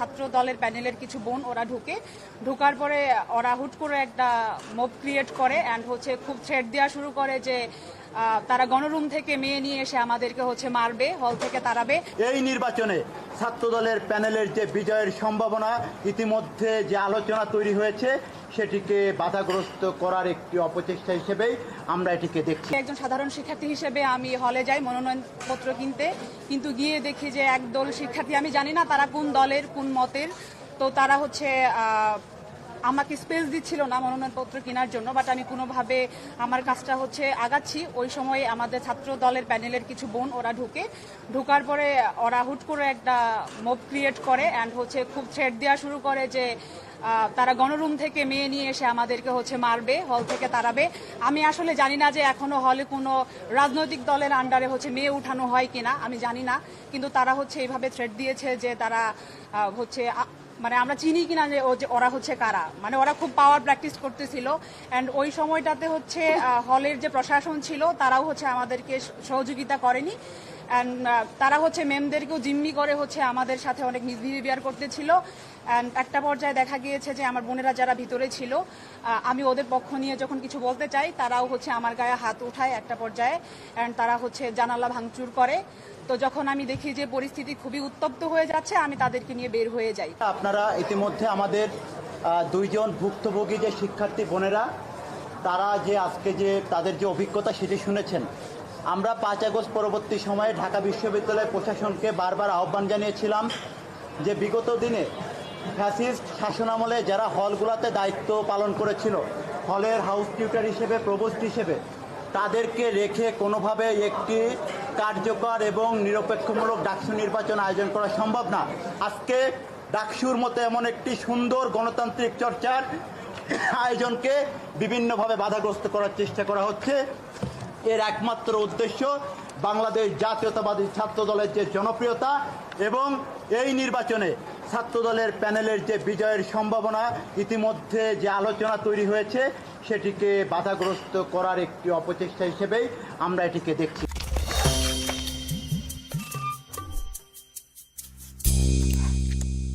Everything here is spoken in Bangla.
ছাত্র দলের প্যানেলের কিছু বোন ওরা ঢুকে। ঢোকার পরে ওরা হুট করে একটা মব ক্রিয়েট করে অ্যান্ড হচ্ছে খুব থ্রেট দেওয়া শুরু করে যে তারা গণরুম থেকে মেয়ে নিয়ে এসে আমাদেরকে হচ্ছে মারবে হল থেকে তাড়াবে। এই নির্বাচনে ছাত্র দলের প্যানেলের যে বিজয়ের সম্ভাবনা, ইতিমধ্যে যে আলোচনা তৈরি হয়েছে সেটিকে বাধাগ্রস্ত করার একটি অপচেষ্টা হিসেবেই আমরা এটিকে দেখছি। একজন সাধারণ শিক্ষার্থী হিসেবে আমি হলে যাই মনোনয়নপত্র কিনতে, কিন্তু গিয়ে দেখি যে একদল শিক্ষার্থী, আমি জানি না তারা কোন দলের, কোন মতের। তো তারা হচ্ছে আমাকে স্পেস দিচ্ছিল না মনোনয়নপত্র কেনার জন্য বাট আমি কোনোভাবে আমার কাজটা হচ্ছে আগাচ্ছি। ওই সময় আমাদের ছাত্র দলের প্যানেলের কিছু বোন, ওরা ঢুকে। ঢোকার পরে ওরা হুট করে একটা মব ক্রিয়েট করে অ্যান্ড হচ্ছে খুব থ্রেট দেওয়া শুরু করে যে তারা গণরুম থেকে মেয়ে নিয়ে এসে আমাদেরকে হচ্ছে মারবে হল থেকে তাড়াবে। আমি আসলে জানি না যে এখনও হলে কোনো রাজনৈতিক দলের আন্ডারে হচ্ছে মেয়ে উঠানো হয় কিনা, আমি জানি না। কিন্তু তারা হচ্ছে এইভাবে থ্রেট দিয়েছে যে তারা হচ্ছে মানে আমরা চিনি কিনা যে ওরা হচ্ছে কারা। মানে ওরা খুব পাওয়ার প্র্যাকটিস করতেছিল। অ্যান্ড ওই সময়টাতে হচ্ছে হলের যে প্রশাসন ছিল, তারাও হচ্ছে আমাদেরকে সহযোগিতা করেনি। অ্যান্ড তারা হচ্ছে মেমদেরকেও জিম্মি করে হচ্ছে আমাদের সাথে অনেক মিসবিহেভিয়ার করতেছিল। অ্যান্ড একটা পর্যায়ে দেখা গিয়েছে যে আমার বোনেরা যারা ভিতরে ছিল আমি ওদের পক্ষ নিয়ে যখন কিছু বলতে চাই, তারাও হচ্ছে আমার গায়ে হাত উঠায় একটা পর্যায়ে। অ্যান্ড তারা হচ্ছে জানালা ভাঙচুর করে। তো যখন আমি দেখি যে পরিস্থিতি খুবই উত্তপ্ত হয়ে যাচ্ছে, আমি তাদেরকে নিয়ে বের হয়ে যাই। আপনারা ইতিমধ্যে আমাদের দুইজন ভুক্তভোগী যে শিক্ষার্থী বোনেরা, তারা যে আজকে যে তাদের যে অভিজ্ঞতা সেটি শুনেছেন। আমরা পাঁচ আগস্ট পরবর্তী সময়ে ঢাকা বিশ্ববিদ্যালয় প্রশাসনকে বারবার আহ্বান জানিয়েছিলাম যে বিগত দিনে ফ্যাসিস্ট শাসনামলে যারা হলগুলোতে দায়িত্ব পালন করেছিল, হলের হাউস টিউটার হিসেবে প্রবোস্ট হিসেবে, তাদেরকে রেখে কোনোভাবে একটি কার্যকর এবং নিরপেক্ষমূলক ডাকসু নির্বাচন আয়োজন করা সম্ভব না। আজকে ডাকসুর মতো এমন একটি সুন্দর গণতান্ত্রিক চর্চার আয়োজনকে বিভিন্নভাবে বাধাগ্রস্ত করার চেষ্টা করা হচ্ছে। এর একমাত্র উদ্দেশ্য বাংলাদেশ জাতীয়তাবাদী ছাত্র দলের যে জনপ্রিয়তা এবং এই নির্বাচনে ছাত্র দলের প্যানেলের যে বিজয়ের সম্ভাবনা ইতিমধ্যে যে আলোচনা তৈরি হয়েছে, সেটিকে বাধাগ্রস্ত করার একটি অপচেষ্টা হিসেবেই আমরা এটিকে দেখছি।